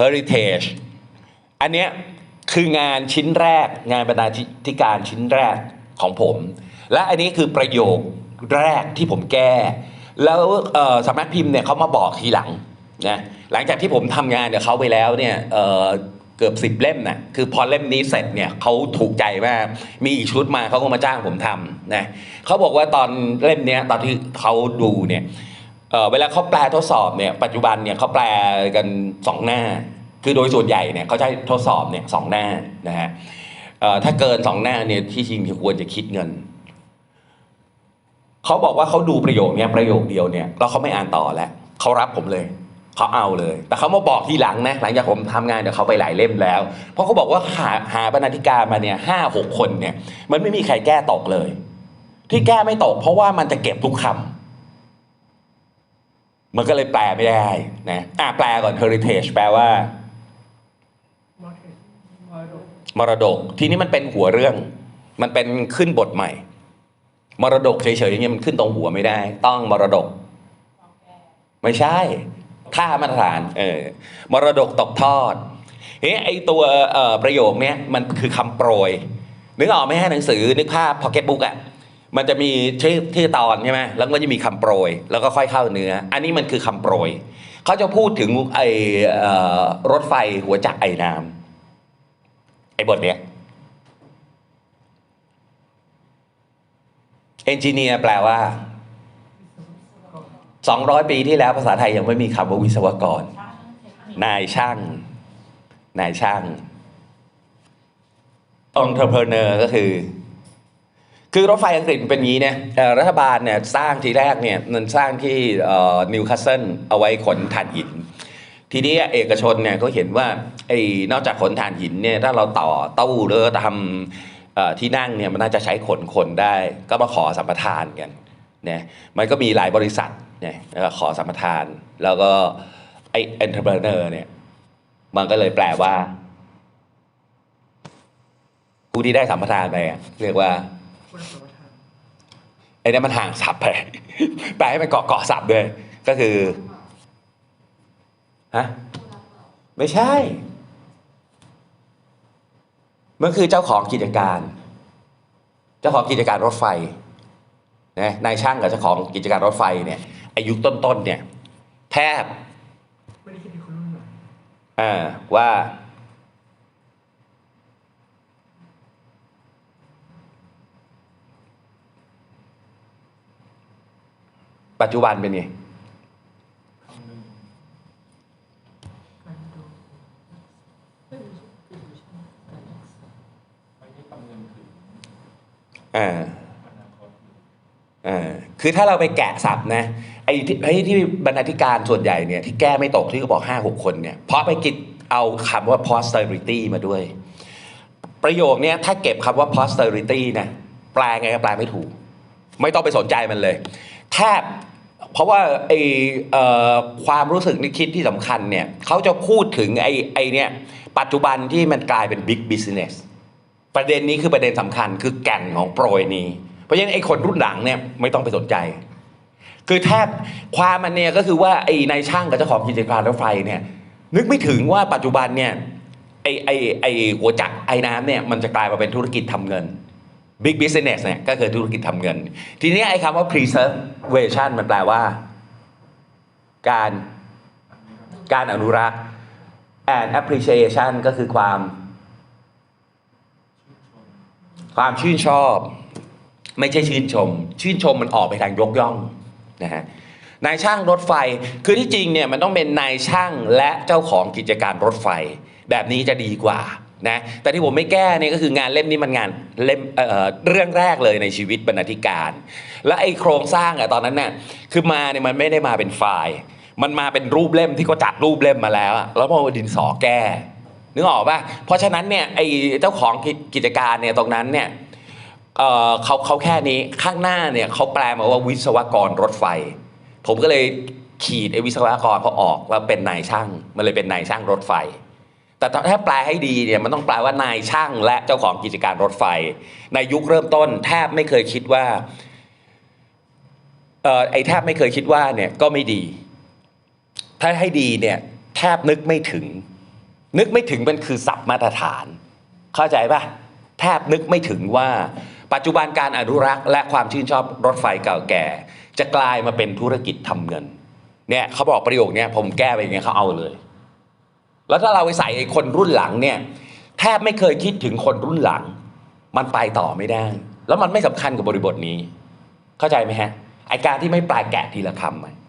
Heritage อันเนี้ยคืองานชิ้นแรกงานบรรณาธิการชิ้นแรกของผม และอันนี้คือประโยคแรกที่ผมแก้ แล้วสำนักพิมพ์เนี่ยเขามาบอกทีหลังนะหลังจากที่ผมทำงานกับเขาไปแล้วเนี่ยเเกือบสิบเล่มนะคือพอเล่มนี้เสร็จเนี่ยเขาถูกใจมาก มีอีกชุดมาเขาก็มาจ้างผมทำนะเขาบอกว่าตอนเล่มเนี้ยตอนที่เขาดูเนี่ย เวลาเขาแปลทดสอบเนี่ยปัจจุบันเนี่ยเขาแปลกันสองหน้า คือโดยส่วนใหญ่เนี่ยเขาใช้ทดสอบเนี่ยสองหน้านะฮะถ้าเกินสองหน้าเนี่ยที่จริงควรจะคิดเงินเขาบอกว่าเขาดูประโยคเนี้ยประโยคเดียวเนี่ยแล้วเขาไม่อ่านต่อแล้วเขารับผมเลยเขาเอาเลย แต่เขามาบอกทีหลังนะหลังจากผมทำงานเดี๋ยวเขาไปหลายเล่มแล้ว เพราะเขาบอกว่าหาหาบรรณาธิการมาเนี่ยห้าหกคนเนี่ยมันไม่มีใครแก้ตกเลย ที่แก้ไม่ตก เพราะว่ามันจะเก็บทุกคำ มันก็เลยแปลไม่ได้นะอะแปลก่อน heritage แปลว่า มรดก ทีนี้มันเป็นหัวเรื่อง มันเป็นขึ้นบทใหม่ มรดกเฉยๆอย่างเงี้ยมันขึ้นตรงหัวไม่ได้ ต้องมรดก ไม่ใช่ ค่ามาตรฐาน เออ มรดกตกทอดเฮ้ไอตัวประโยคเนี้ยมันคือคำโปรย นึกออกไหมฮะหนังสือ นึกภาพพ็อกเก็ตบุ๊กอะ มันจะมีชื่อชื่อตอนใช่ไหมแล้วก็จะมีคำโปรย แล้วก็ค่อยเข้าเนื้อ อันนี้มันคือคำโปรย เขาจะพูดถึงไอเอ่อรถไฟหัวจักรไอ้น้ำไอ้บทเนี้ยเอนจิเนียร์แปลว่า 200 ปีที่แล้วภาษาไทยยังไม่มีคำว่าวิศวกร นายช่าง นายช่าง entrepreneur ก็คือ คือรถไฟอังกฤษเป็นอย่างนี้เนี่ยรัฐบาลเนี่ยสร้างทีแรกเนี่ยมันสร้างที่นิวคาสเซิลเอาไว้ขนถ่านหิน ทีนี้เอกชนเนี่ยก็เห็นว่าไอ้นอกจากขนถ่านหินเนี่ยถ้าเราต่อเต้าหรือทำอที่นั่งเนี่ยมันน่าจะใช้ขนคนได้ก็มาขอสัมปทานกันเนี่ยมันก็มีหลายบริษัทเนี่ยแล้วก็ขอสัมปทาน แล้วก็ไอ้ entrepreneur เนี่ยมันก็เลยแปลว่า ผู้ที่ได้สัมปทานไปอะเรียกว่า ไอ้นั่นมันห่างศัพท์ไปแปลให้มันเกาะเกาะศัพท์ด้วย ก็คือฮะไม่ใช่ มันคือเจ้าของกิจการ เจ้าของกิจการรถไฟนะนายช่างกับเจ้าของกิจการรถไฟเนี่ยอายุต้นๆเนี่ย แทบไม่ได้คิดถึงคนรุ่นใหม่อ่าว่า ปัจจุบันเป็นไงอ่าอ่าคือถ้าเราไปแกะสับนะไอ้ที่ไอ้ที่บรรณาธิการส่วนใหญ่เนี่ยที่แก้ไม่ตกที่เขาบอกห้าหกคนเนี่ยเพราะไปกิดเอาคำว่า posterity มาด้วย ประโยคเนี้ยถ้าเก็บคำว่า posterity นะแปลไงก็แปลไม่ถูก ไม่ต้องไปสนใจมันเลย แทบเพราะว่าไอความรู้สึกนึกคิดที่สำคัญเนี่ยเขาจะพูดถึงไอไอเนี่ยปัจจุบันที่มันกลายเป็น big business ประเด็นนี้คือประเด็นสำคัญคือแก่นของโปรยนี้ เพราะฉะนั้นไอคนรุ่นหลังเนี่ยไม่ต้องไปสนใจ คือแทบความมันเนี่ยก็คือว่าไอนายช่างกับเจ้าของกิจการรถไฟเนี่ยนึกไม่ถึงว่าปัจจุบันเนี่ยไอไอไอหัวจักไอน้ำเนี่ยมันจะกลายมาเป็นธุรกิจทำเงิน big business เนี่ยก็คือธุรกิจทำเงิน ทีนี้ไอ้คำว่า preservation มันแปลว่า การการอนุรักษ์ and appreciation ก็คือความ ความชื่นชอบ ไม่ใช่ชื่นชม ชื่นชมมันออกไปทางยกย่องนะฮะนายช่างรถไฟคือที่จริงเนี่ยมันต้องเป็นนายช่างและเจ้าของกิจการรถไฟ แบบนี้จะดีกว่า นะแต่ที่ผมไม่แก้เนี่ยก็คืองานเล่มนี้มันงานเล่มเเรื่องแรกเลยในชีวิตบรรณาธิการ และไอ้โครงสร้างอะตอนนั้นเนี่ยคือมาเนี่ยมันไม่ได้มาเป็นไฟล์ มันมาเป็นรูปเล่มที่เขาจัดรูปเล่มมาแล้วอะแล้วพอดินสอแก้นึกออกป่ะเพราะฉะนั้นเนี่ยไอ้เจ้าของกิจการเนี่ยตรงนั้นเนี่ยเเขาเขาแค่นี้ข้างหน้าเนี่ยเขาแปลมาว่าวิศวกรรถไฟ ผมก็เลยขีดไอ้วิศวกรเขาออกว่าเป็นนายช่างมันเลยเป็นนายช่างรถไฟ แต่ถ้าแปลให้ดีเนี่ยมันต้องแปลว่านายช่างและเจ้าของกิจการรถไฟ ในยุคเริ่มต้น แทบไม่เคยคิดว่าเอ่อไอ้แทบไม่เคยคิดว่าเนี่ยก็ไม่ดี ถ้าให้ดีเนี่ยแทบนึกไม่ถึง นึกไม่ถึงมันคือศัพท์มาตรฐาน เข้าใจปะแทบนึกไม่ถึงว่า ปัจจุบันการอนุรักษ์และความชื่นชอบรถไฟเก่าแก่ จะกลายมาเป็นธุรกิจทำเงินเนี่ยเขาบอกประโยคนี้ผมแก้ไปอย่างเงี้ยเขาเอาเลย แล้วถ้าเราไปใส่ไอ้คนรุ่นหลังเนี่ยแทบไม่เคยคิดถึงคนรุ่นหลัง มันไปต่อไม่ได้ แล้วมันไม่สำคัญกับบริบทนี้ เข้าใจไหมฮะไอการที่ไม่ปลายแกะทีละคำ